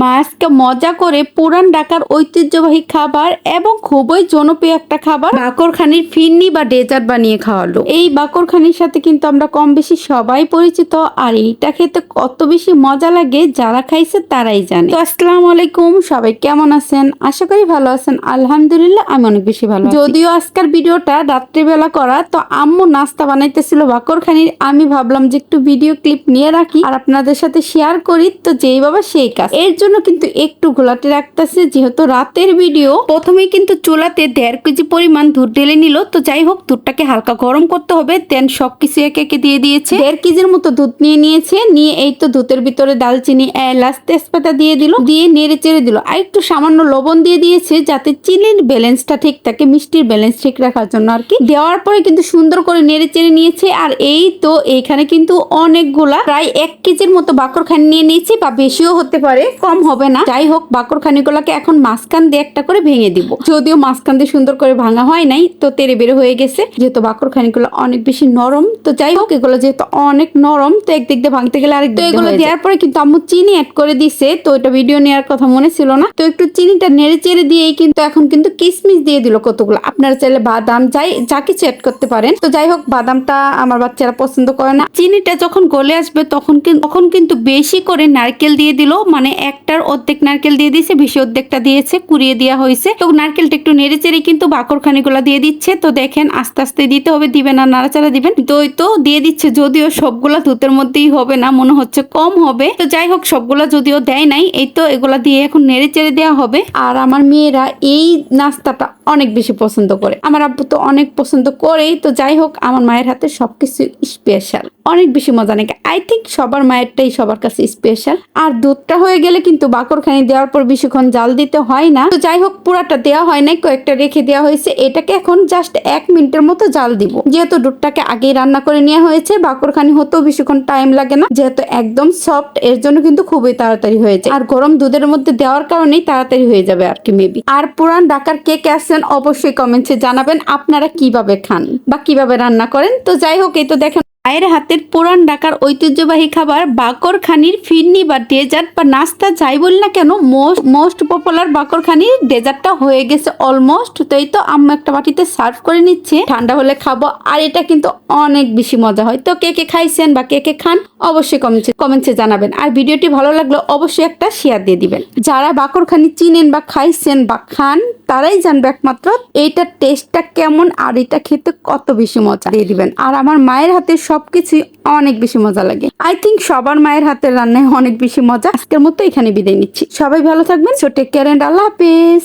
মা আজকে মজা করে পুরান ঢাকার ঐতিহ্যবাহী খাবার এবং খুবই জনপ্রিয় একটা খাবার বাকরখানির ফিরনি বা ডেজার্ট বানিয়ে খাওয়ালো। এই বাকরখানির সাথে কিন্তু আমরা কম বেশি সবাই পরিচিত আর এইটা খেতে কত বেশি মজা লাগে যারা খাইছে তারাই জানে। তো আসসালামু আলাইকুম, সবাই কেমন আছেন? আশা করি ভালো আছেন। আলহামদুলিল্লাহ আমি অনেক বেশি ভালো যদিও আজকের ভিডিওটা রাত্রিবেলা করা, তো আম্মু নাস্তা বানাইতেছিল বাকরখানির। আমি ভাবলাম যে একটু ভিডিও ক্লিপ নিয়ে রাখি আর আপনাদের সাথে শেয়ার করি, তো যেই বাবা সেই কাজ। এর জন্য কিন্তু একটু ঘোলাটে রাখতেছে, যেহেতু রাতের ভিডিও। প্রথমেই কিন্তু চুলাতে দেড় কেজি পরিমাণ দুধ ঢেলে নিল। তো যাই হোক, দুধটাকে হালকা গরম করতে হবে দেন সবকিছু একে একে দিয়ে দিয়েছে। দেড় কেজির মতো দুধ নিয়ে নিয়েছে, নিয়ে এই তো দুধের ভিতরে দালচিনি, এলাচ, তেজপাতা দিয়ে দিল, দিয়ে নেড়ে চেড়ে দিল। আর একটু সামান্য লবণ দিয়ে দিয়েছে, যাতে চিনির ব্যালেন্সটা ঠিক থাকে, মিষ্টির ব্যালেন্স ঠিক রাখার জন্য আর কি। দেওয়ার পরে কিন্তু সুন্দর করে নেড়ে চেড়ে নিয়েছে, আর এই তো এইখানে কিন্তু অনেকগুলা, প্রায় এক কেজির মতো বাকর খানি নিয়ে নিয়েছি, বা বেশিও হতে পারে। কম হবে না। যাই হোক বাকর খানিগুলোকে এখন মাঝখান দিয়ে একটা করে ভেঙে দিব। যদিও মাঝখান দিয়ে সুন্দর করে ভাঙা হয় নাই তো তেরে বের হয়ে গেছে। যেহেতু বাকর খানিগুলো অনেক বেশি নরম তো যাই হোক এগুলো যেহেতু অনেক নরম তো একদিক দিয়ে ভাঙতে গেলে আরেক এগুলো দেওয়ার পরে কিন্তু আম্মু চিনি অ্যাড করে দিছে তো এটা ভিডিও নেওয়ার কথা মনে ছিল না। তো একটু চিনিটা নেড়ে চেড়ে দিয়েই কিন্তু এখন কিন্তু কিসমিস দিয়ে দিল কতগুলো। আপনারা চাইলে বাদাম যাই যা কিছু অ্যাড করতে পারেন। তো যাই হোক বাদামটা আমার বাচ্চারা পছন্দ করে না। চিনিটা যখন গলে আসবে তখন তখন কিন্তু বেশি করে নারকেল দিয়ে দিল মানে একটার অর্ধেক নারকেল দিয়ে দিয়েছে, বেশি অর্ধেকটা দিয়েছে, কুড়িয়ে দেওয়া হয়েছে। তো নারকেলটা একটু নেড়ে চেড়ে কিন্তু বাকরখানি গুলা দিয়ে দিচ্ছে। তো দেখেন, আস্তে আস্তে দিতে হবে, দিবেন আর নাড়াচাড়া দিবেন। দই তো দিয়ে দিচ্ছে, যদিও সবগুলা দুধের মধ্যেই হবে না, মনে হচ্ছে কম হবে। তো যাই হোক, সবগুলা যদিও দেয় নাই, এই তো এগুলা দিয়ে এখন নেড়ে চেড়ে দেওয়া হবে। আর আমার মেয়েরা এই নাস্তাটা অনেক বেশি পছন্দ করে। আমার আব্বু তো অনেক পছন্দ করেই। তো যাই হোক, আমার মায়ের হাতে সবকিছু স্পেশাল অনেক বেশি মজা নাকি? আই থিঙ্ক সবার মায়েরটাই সবার কাছে স্পেশাল আর দুধটা হয়ে গেলে কিন্তু বাকরখানি দেওয়ার পর বেশিক্ষণ জাল দিতে হয় না। তো যাই হোক, পুরাটা দেওয়া হয় নাই, কয়েকটা রেখে দেওয়া হয়েছে। এটাকে এখন জাস্ট এক মিনিটের মতো জাল দিব। যেহেতু দুধটাকে আগেই রান্না করে নেওয়া হয়েছে, বাকরখানি হতেও বেশিক্ষণ টাইম লাগে না। যেহেতু একদম সফট এর জন্য কিন্তু খুবই তাড়াতাড়ি হয়ে যায়। আর গরম দুধের মধ্যে দেওয়ার কারণেই তাড়াতাড়ি হয়ে যাবে আর কি মেবি আর পুরান ঢাকার কে কে আসছেন অবশ্যই কমেন্টসে জানাবেন আপনারা কীভাবে খান বা কীভাবে রান্না করেন। তো যাই হোক, এই তো দেখেন মায়ের হাতের পুরান ঢাকার ঐতিহ্যবাহী খাবার বাকরখানির ফিরনি বা ডেজার্ট বা নাস্তা যাই বল না কেন, মোস্ট মোস্ট পপুলার বাকরখানির ডেজার্টটা হয়ে গেছে অলমোস্ট। তো এই তো আম্মা একটা বাটিতে সার্ভ করে নিচ্ছে। ঠান্ডা হলে খাব, আর এটা কিন্তু অনেক বেশি মজা হয়। তো কে কে খাইছেন বা কে কে খান, অবশ্যই কমেন্টসে কমেন্টসে জানাবেন। আর ভিডিওটি ভালো লাগলে অবশ্যই একটা শেয়ার দিয়ে দিবেন। যারা বাকরখানি চিনেন বা খাইছেন বা খান তারাই জানবে একমাত্র এইটার টেস্টটা কেমন আর এটা খেতে কত বেশি মজা। দিয়ে দিবেন। আর আমার মায়ের হাতে সবকিছুই অনেক বেশি মজা লাগে। আই থিঙ্ক সবার মায়ের হাতের রান্নায় অনেক বেশি মজা। আজকের মতো এখানে বিদায় নিচ্ছি। সবাই ভালো থাকবেন। সো টেক কেয়ার অ্যান্ড আল্লাহ হাফেজ।